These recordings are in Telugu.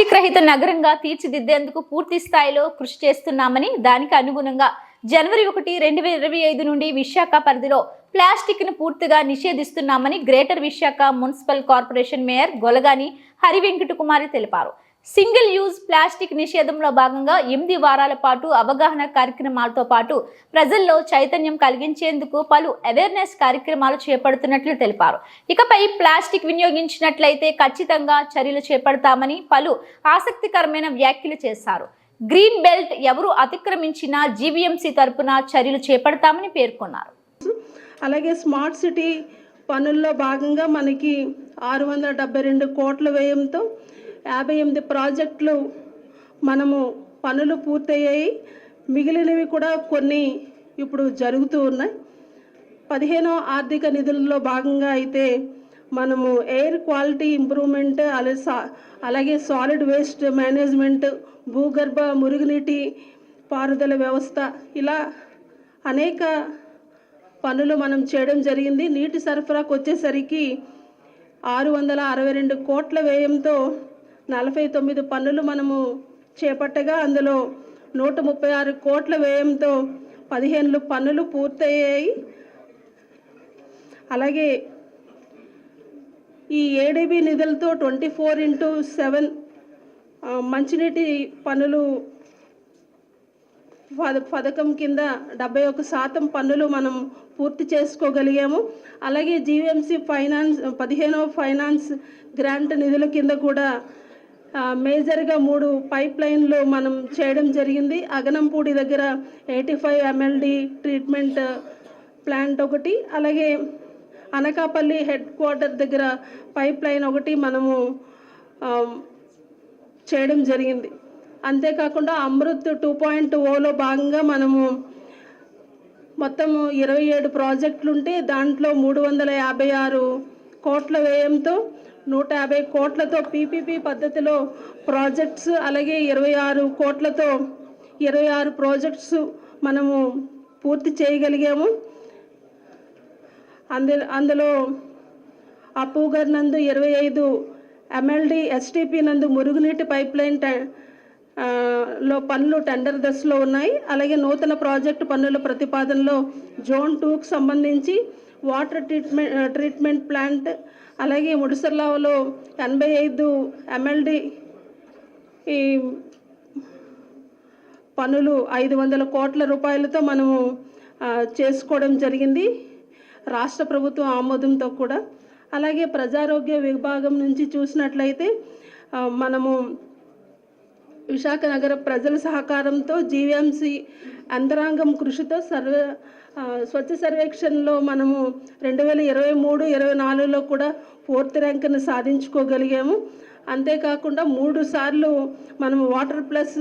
ప్లాస్టిక్ రహిత నగరంగా తీర్చిదిద్దేందుకు పూర్తి స్థాయిలో కృషి చేస్తున్నామని దానికి అనుగుణంగా జనవరి ఒకటి రెండు వేల ఇరవై ఐదు నుండి విశాఖ పరిధిలో ప్లాస్టిక్ను పూర్తిగా నిషేధిస్తున్నామని greater Visakha municipal corporation mayor Golagani Harivenkata Kumari తెలిపారు. సింగిల్ యూజ్ ప్లాస్టిక్ నిషేధంలో భాగంగా ఎనిమిది వారాల పాటు అవగాహన కార్యక్రమాలతో పాటు ప్రజల్లో చైతన్యం కలిగించేందుకు పలు అవేర్నెస్ కార్యక్రమాలు చేపడుతున్నట్లు తెలిపారు. ఇకపై ప్లాస్టిక్ వినియోగించినట్లయితే ఖచ్చితంగా చర్యలు చేపడతామని పలు ఆసక్తికరమైన వ్యాఖ్యలు చేశారు. గ్రీన్ బెల్ట్ ఎవరు అతిక్రమించినా జీవీఎంసీ తరపున చర్యలు చేపడతామని పేర్కొన్నారు. అలాగే స్మార్ట్ సిటీ పనుల్లో భాగంగా మనకి ఆరు వందల డెబ్బై రెండు కోట్ల వ్యయంతో యాభై ఎనిమిది ప్రాజెక్టులు మనము పనులు పూర్తయ్యాయి. మిగిలినవి కూడా కొన్ని ఇప్పుడు జరుగుతూ ఉన్నాయి. పదిహేనో ఆర్థిక నిధులలో భాగంగా అయితే మనము ఎయిర్ క్వాలిటీ ఇంప్రూవ్మెంట్ అలా సా- అలాగే సాలిడ్ వేస్ట్ మేనేజ్మెంట్ భూగర్భ మురుగునీటి పారుదల వ్యవస్థ ఇలా అనేక పనులు మనం చేయడం జరిగింది. నీటి సరఫరాకు వచ్చేసరికి ఆరు వందల అరవై రెండు కోట్ల వ్యయంతో నలభై తొమ్మిది పనులు మనము చేపట్టగా అందులో నూట ముప్పై ఆరు కోట్ల వ్యయంతో పదిహేను పనులు పూర్తయ్యాయి. అలాగే ఈ ఏడీబీ నిధులతో ట్వంటీ ఫోర్ ఇంటూ సెవెన్ మంచినీటి పనులు పద పథకం కింద డెబ్బై ఒక శాతం పనులు మనం పూర్తి చేసుకోగలిగాము. అలాగే జీవీఎంసీ ఫైనాన్స్ పదిహేనవ ఫైనాన్స్ గ్రాంట్ నిధుల కింద కూడా మేజర్గా మూడు పైప్ లైన్లు మనం చేయడం జరిగింది. అగనంపూడి దగ్గర eighty five MLD treatment plant ఒకటి అలాగే అనకాపల్లి హెడ్ క్వార్టర్ దగ్గర పైప్ లైన్ ఒకటి మనము చేయడం జరిగింది. అంతేకాకుండా అమృత్ టూ పాయింట్ ఓలో భాగంగా మనము మొత్తము ఇరవై ఏడు ప్రాజెక్టులుంటే దాంట్లో మూడు వందల యాభై ఆరు కోట్ల వ్యయంతో నూట యాభై కోట్లతో పీపీపీ పద్ధతిలో ప్రాజెక్ట్స్ అలాగే ఇరవై ఆరు కోట్లతో ఇరవై ఆరు ప్రాజెక్ట్స్ మనము పూర్తి చేయగలిగాము. అందు అందులో అప్పుగర్ నందు ఇరవై ఐదు ఎంఎల్డి ఎస్టీపీ నందు మురుగునీటి పైప్ లైన్ టె- లో పనులు టెండర్ దశలో ఉన్నాయి. అలాగే నూతన ప్రాజెక్టు పనుల ప్రతిపాదనలో జోన్ టూకు సంబంధించి వాటర్ ట్రీట్మెంట్ ట్రీట్మెంట్ ప్లాంట్ అలాగే ముడిసర్లావలో ఎనభై ఐదు ఎంఎల్డి ఈ పనులు ఐదు వందల కోట్ల రూపాయలతో మనము చేసుకోవడం జరిగింది. రాష్ట్ర ప్రభుత్వం ఆమోదంతో కూడా. అలాగే ప్రజారోగ్య విభాగం నుంచి చూసినట్లయితే మనము విశాఖ నగర ప్రజల సహకారంతో జీవీఎంసీ అంతరాంగం కృషితో సర్వే స్వచ్ఛ సర్వేక్షణలో మనము రెండు వేల ఇరవై మూడు ఇరవై నాలుగులో కూడా ఫోర్త్ ర్యాంక్ను సాధించుకోగలిగాము. అంతేకాకుండా మూడు సార్లు మనము వాటర్ ప్లస్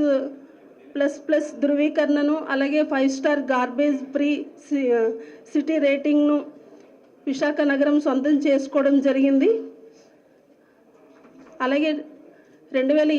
ప్లస్ ప్లస్ ధృవీకరణను అలాగే five star garbage free city రేటింగ్ను Visakha నగరం సొంతం చేసుకోవడం జరిగింది. అలాగే రెండు వేల